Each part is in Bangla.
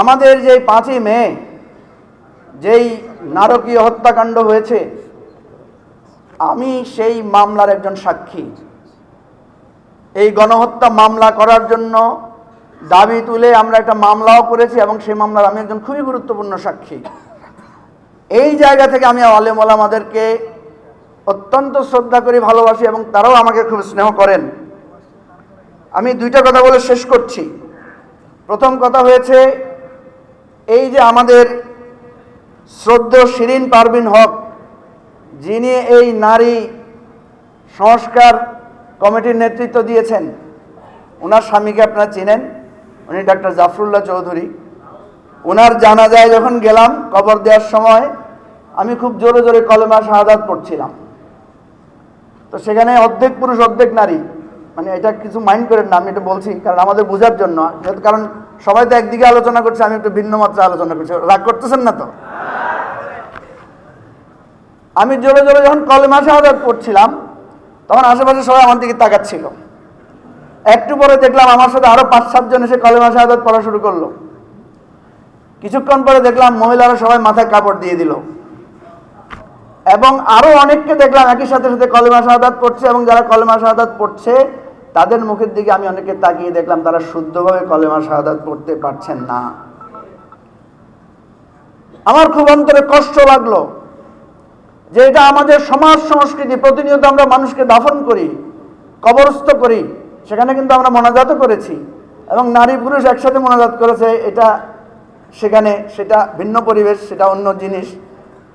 আমাদের যে পাঁচই মে, যেই নারকীয় হত্যাকাণ্ড হয়েছে, আমি সেই মামলার একজন সাক্ষী। এই গণহত্যা মামলা করার জন্য দাবি তুলে আমরা একটা মামলাও করেছি এবং সেই মামলার আমি একজন খুবই গুরুত্বপূর্ণ সাক্ষী। এই জায়গা থেকে আমি আলেম ওলামাদেরকে অত্যন্ত শ্রদ্ধা করি, ভালোবাসি এবং তারাও আমাকে খুব স্নেহ করেন। আমি দুইটা কথা বলে শেষ করছি। প্রথম কথা হয়েছে এই যে আমাদের শ্রদ্ধ শিরিন পারবিন হক, যিনি এই নারী সংস্কার কমিটির নেতৃত্ব দিয়েছেন ওনার স্বামীকে আপনারা চিনেন, উনি ডাক্তার জাফরুল্লাহ চৌধুরী। ওনার জানাজায় যখন গেলাম কবর দেওয়ার সময়, আমি খুব জোরে জোরে কলেমা শাহাদাত পড়ছিলাম। তো সেখানে অর্ধেক পুরুষ, অর্ধেক নারী। মানে এটা কিছু মাইন্ড করেন না, আমি এটা বলছি, কারণ আমাদের বোঝার জন্য। কারণ সবাই তো একদিকে আলোচনা করছে, আমি একটু ভিন্ন মাত্রা আলোচনা করছি। রাগ করতেছেন না তো? আমি জোরে জোরে যখন কলেমা শাহাদাত পড়ছিলাম তখন আশেপাশে সবাই আমার দিকে তাকাচ্ছিল। একটু পরে দেখলাম আমার সাথে আরও পাঁচ সাতজন এসে কলেমা শাহাদাত পড়া শুরু করল। কিছুক্ষণ পরে দেখলাম মহিলারা সবাই মাথায় কাপড় দিয়ে দিল। এবং আরও অনেককে দেখলাম একই সাথে সাথে কলেমা শাহাদাত পড়ছে এবং যারা কলেমা শাহাদাত পড়ছে তাদের মুখের দিকে আমি অনেকে তাকিয়ে দেখলাম, তারা শুদ্ধভাবে কলেমা শাহাদাত পড়তে পারছেন না। আমার খুব অন্তরে কষ্ট লাগল যে এটা আমাদের সমাজ সংস্কৃতি, প্রতিনিয়ত আমরা মানুষকে দাফন করি, কবরস্থ করি, সেখানে কিন্তু আমরা মোনাজাতও করেছি এবং নারী পুরুষ একসাথে মোনাজাত করেছে, এটা সেখানে সেটা ভিন্ন পরিবেশ, সেটা অন্য জিনিস।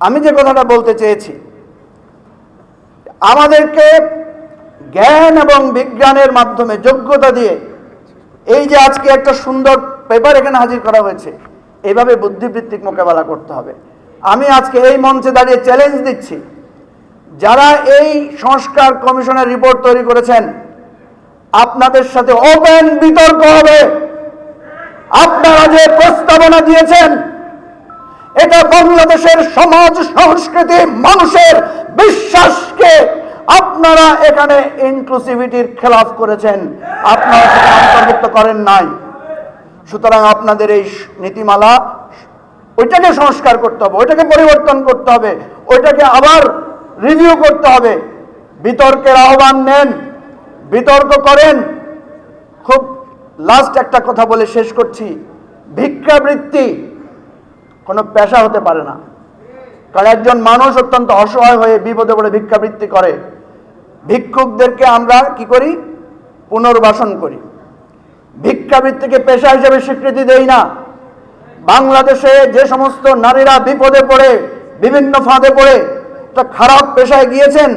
আমি যে কথাটা বলতে চেয়েছি, আমাদেরকে জ্ঞান এবং বিজ্ঞানের মাধ্যমে যোগ্যতা দিয়ে এই যে আজকে একটা সুন্দর পেপার এখানে হাজির করা হয়েছে, এইভাবে বুদ্ধিবৃত্তিক মোকাবেলা করতে হবে। আমি আজকে এই মঞ্চে দাঁড়িয়ে চ্যালেঞ্জ দিচ্ছি। যারা এই সংস্কার কমিশনের রিপোর্ট তৈরি করেছেন, আপনাদের সাথে ওপেন বিতর্ক হবে। আপনারা যে প্রস্তাবনা দিয়েছেন, এটা বাংলাদেশের সমাজ, সংস্কৃতি, মানুষের বিশ্বাসকে আপনারা এখানে ইনক্লুসিভিটির খেলাফ করেছেন। আপনারা সেটা অন্তর্ভুক্ত করেন নাই। সুতরাং আপনাদের এই নীতিমালা ওইটাকে সংস্কার করতে হবে, ওইটাকে পরিবর্তন করতে হবে, ওইটাকে আবার রিভিউ করতে হবে। বিতর্কের আহ্বান নেন, বিতর্ক করেন। খুব লাস্ট একটা কথা বলে শেষ করছি। ভিক্ষাবৃত্তি কোনো পেশা হতে পারে না। কারণ একজন মানুষ অত্যন্ত অসহায় হয়ে বিপদে পড়ে ভিক্ষাবৃত্তি করে। ভিক্ষুকদেরকে আমরা কি করি? পুনর্বাসন করি। ভিক্ষাবৃত্তিকে পেশা হিসেবে স্বীকৃতি দেই না। বাংলাদেশে যে সমস্ত নারীরা বিপদে পড়ে, বিভিন্ন ফাঁদে পড়ে, একটা খারাপ পেশায় গিয়েছেন,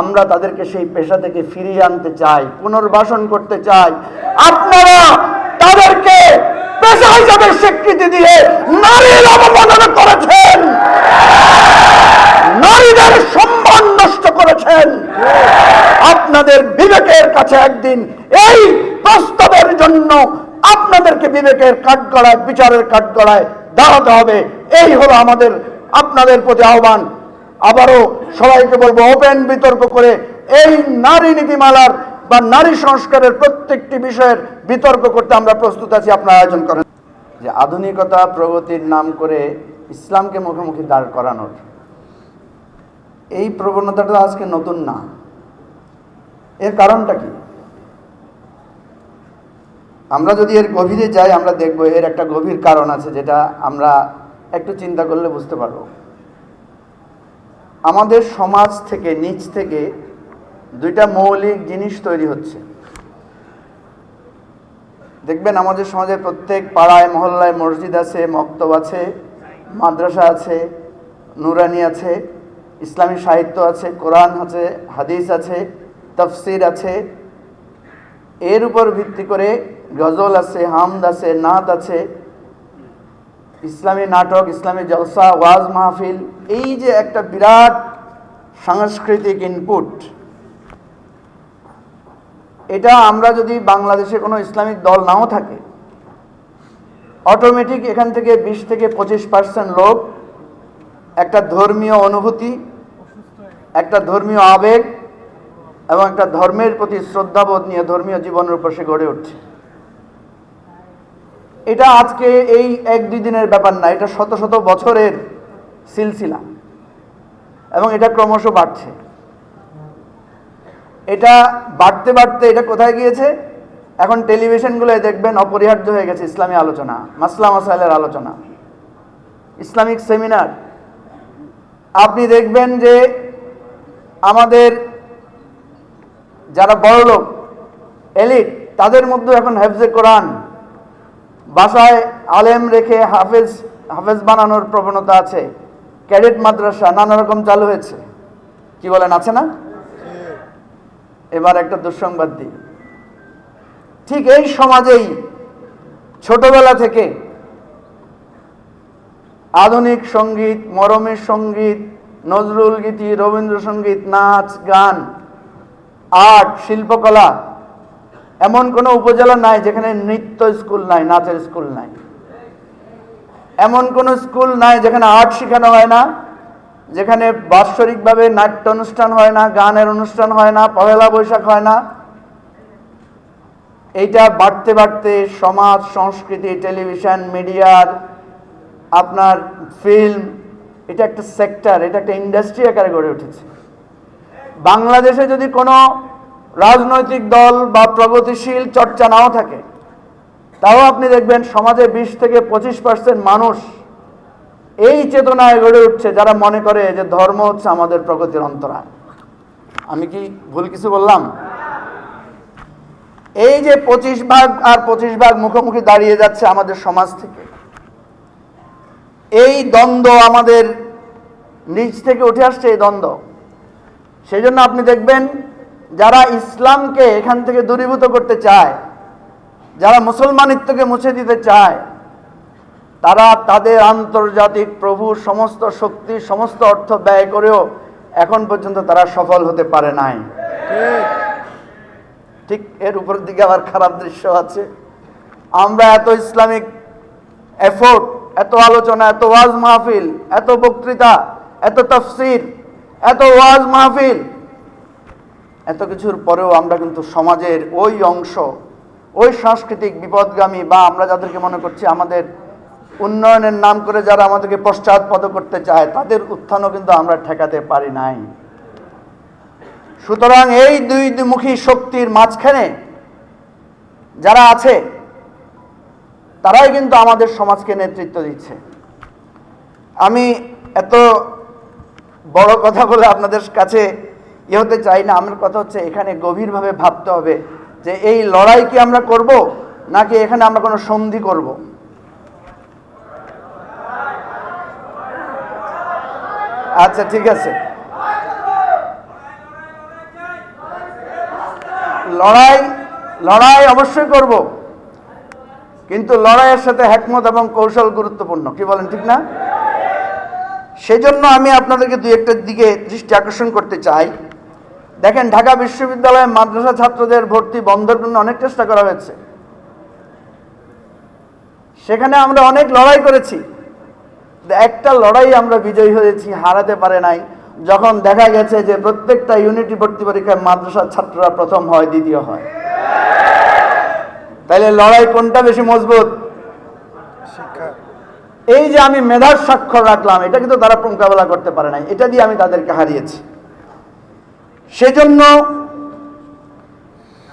আমরা তাদেরকে সেই পেশা থেকে ফিরিয়ে আনতে চাই, পুনর্বাসন করতে চাই। আপনারা তাদেরকে পেশা হিসাবে স্বীকৃতি দিয়ে নারীর অবমাননা করেছেন। আপনাদের বিবেকের কাছে একদিন এই প্রস্তাবের জন্য আপনাদেরকে বিবেকের কাঠগড়ায়, বিচারের কাঠগড়ায় দাঁড়াতে হবে। এই হলো আমাদের, আপনাদের প্রতি আহ্বান। আবারও সবাইকে বলব, ওপেন বিতর্ক করে এই নারী নীতিমালার বা নারী সংস্কারের প্রত্যেকটি বিষয়ের বিতর্ক করতে আমরা প্রস্তুত আছি, আপনারা আয়োজন করেন। যে আধুনিকতা, প্রগতির নাম করে ইসলামকে মুখোমুখি দাঁড় করানোর। এই প্রবণতাটা আজকে নতুন না। এর কারণটা কি? আমরা যদি এর গভীরে যাই, আমরা দেখব এর একটা গভীর কারণ আছে যেটা আমরা একটু চিন্তা করলে বুঝতে পারব। আমাদের সমাজ থেকে নিচ থেকে দুইটা মৌলিক জিনিস তৈরি হচ্ছে। দেখবেন আমাদের সমাজে প্রত্যেক পাড়ায়, মহল্লায় মসজিদ আছে, মক্তব আছে, মাদ্রাসা আছে, নুরানি আছে, ইসলামী সাহিত্য আছে, কোরআন আছে, হাদিস আছে তফসির আছে। এর উপর ভিত্তি করে গজল আছে, হামদ আছে, নাত আছে। ইসলামী নাটক, ইসলামী জলসা, ওয়াজ মাহফিল, এই যে একটা বিরাট সাংস্কৃতিক ইনপুট এটা আমরা যদি বাংলাদেশে কোনো ইসলামিক দল নাও থাকে অটোমেটিক এখান থেকে বিশ থেকে পঁচিশ পার্সেন্ট লোক একটা ধর্মীয় অনুভূতি, একটা ধর্মীয় আবেগ এবং একটা ধর্মের প্রতি শ্রদ্ধাবোধ নিয়ে ধর্মীয় জীবনের উপর সে গড়ে উঠছে। এটা আজকে এই এক দুই দিনের ব্যাপার না, এটা শত শত বছরের সিলসিলা। এবং এটা ক্রমশ বাড়ছে। এটা বাড়তে বাড়তে এটা কোথায় গিয়েছে? এখন টেলিভিশনগুলোয় দেখবেন অপরিহার্য হয়ে গেছে ইসলামী আলোচনা, মাসলা মাসাইলের আলোচনা। Islamic seminar. আপনি দেখবেন যে আমাদের যারা বড় লোক, এলিট, তাদের মধ্যে এখন হেফজে কোরআন। বাসায় আলেম রেখে হাফেজ হাফেজ বানানোর প্রবণতা আছে। ক্যাডেট মাদ্রাসা নানা রকম চালু হয়েছে। কি বলেন, আছে না? এবার একটা দুঃসংবাদ দিই। ঠিক এই সমাজেই ছোটবেলা থেকে আধুনিক সংগীত, মরমের সংগীত, নজরুল গীতি, রবীন্দ্রসঙ্গীত, নাচ, গান আর্ট, শিল্পকলা, এমন কোনো উপজেলা নাই যেখানে নৃত্য স্কুল নাই, নাচের স্কুল নাই। এমন কোনো স্কুল নাই যেখানে আর্ট শেখানো হয় না, যেখানে বাৎসরিকভাবে নাট্য অনুষ্ঠান হয় না, গানের অনুষ্ঠান হয় না, পহেলা বৈশাখ হয় না। এইটা বাড়তে বাড়তে সমাজ, সংস্কৃতি, টেলিভিশন মিডিয়ার আপনার ফিল্ম, এটা একটা সেক্টর, এটা একটা ইন্ডাস্ট্রি আকারে গড়ে উঠেছে। বাংলাদেশে যদি কোনো রাজনৈতিক দল বা প্রগতিশীল চর্চা নাও থাকে, তাও আপনি দেখবেন সমাজে বিশ থেকে পঁচিশ পার্সেন্ট মানুষ এই চেতনায় গড়ে উঠছে, যারা মনে করে যে ধর্ম হচ্ছে আমাদের প্রগতির অন্তরায় আমি কি ভুল কিছু বললাম? এই যে পঁচিশ ভাগ আর পঁচিশ ভাগ মুখোমুখি দাঁড়িয়ে যাচ্ছে আমাদের সমাজ থেকে, এই দ্বন্দ্ব আমাদের নিচ থেকে উঠে আসছে এই দ্বন্দ্ব। সেই জন্য আপনি দেখবেন যারা ইসলামকে এখান থেকে দূরীভূত করতে চায়, যারা মুসলমানিত্বকে মুছে দিতে চায়, তারা তাদের আন্তর্জাতিক প্রভু সমস্ত শক্তি, সমস্ত অর্থ ব্যয় করেও এখন পর্যন্ত তারা সফল হতে পারে নাই। ঠিক এর উপরের দিকে আবার খারাপ দৃশ্য আছে। আমরা এত ইসলামিক এফোর্ট এত আলোচনা, এত ওয়াজ মাহফিল, এত বক্তৃতা, এত তফসির, এত ওয়াজ মাহফিল এত কিছুর পরেও আমরা কিন্তু সমাজের ওই অংশ, ওই সাংস্কৃতিক বিপদগামী বা আমরা যাদেরকে মনে করছি আমাদের উন্নয়নের নাম করে যারা আমাদেরকে পশ্চাৎপদ করতে চায়, তাদের উত্থানও কিন্তু আমরা ঠেকাতে পারি নাই। সুতরাং এই দুই দুমুখী শক্তির মাঝখানে যারা আছে, তারাই কিন্তু আমাদের সমাজকে নেতৃত্ব দিচ্ছে। আমি এত বড় কথা বলে আপনাদের কাছে ইয়ে হতে চাই না, আমার কথা হচ্ছে এখানে গভীরভাবে ভাবতে হবে যে এই লড়াই কি আমরা করব, নাকি এখানে আমরা কোনো সন্ধি করব? আচ্ছা ঠিক আছে। লড়াই লড়াই অবশ্যই করব, কিন্তু লড়াইয়ের সাথে হ্যাকমত এবং কৌশল গুরুত্বপূর্ণ, কি বলেন, ঠিক না? সেজন্য আমি আপনাদেরকে দু একটা দিকে দৃষ্টি আকর্ষণ করতে চাই। দেখেন ঢাকা বিশ্ববিদ্যালয়ে মাদ্রাসা ছাত্রদের ভর্তি বন্ধের জন্য অনেক চেষ্টা করা হয়েছে। সেখানে আমরা অনেক লড়াই করেছি। একটা লড়াই আমরা বিজয়ী হয়েছি হারাতে পারে নাই। যখন দেখা গেছে যে প্রত্যেকটা ইউনিটি ভর্তি পরীক্ষায় মাদ্রাসার ছাত্ররা প্রথম হয় দ্বিতীয় হয়। তাইলে লড়াই কোনটা বেশি মজবুত? এই যে আমি মেধার স্বাক্ষর রাখলাম এটা কিন্তু তারা মোকাবেলা করতে পারে নাই। এটা দিয়ে আমি তাদেরকে হারিয়েছি। সেজন্য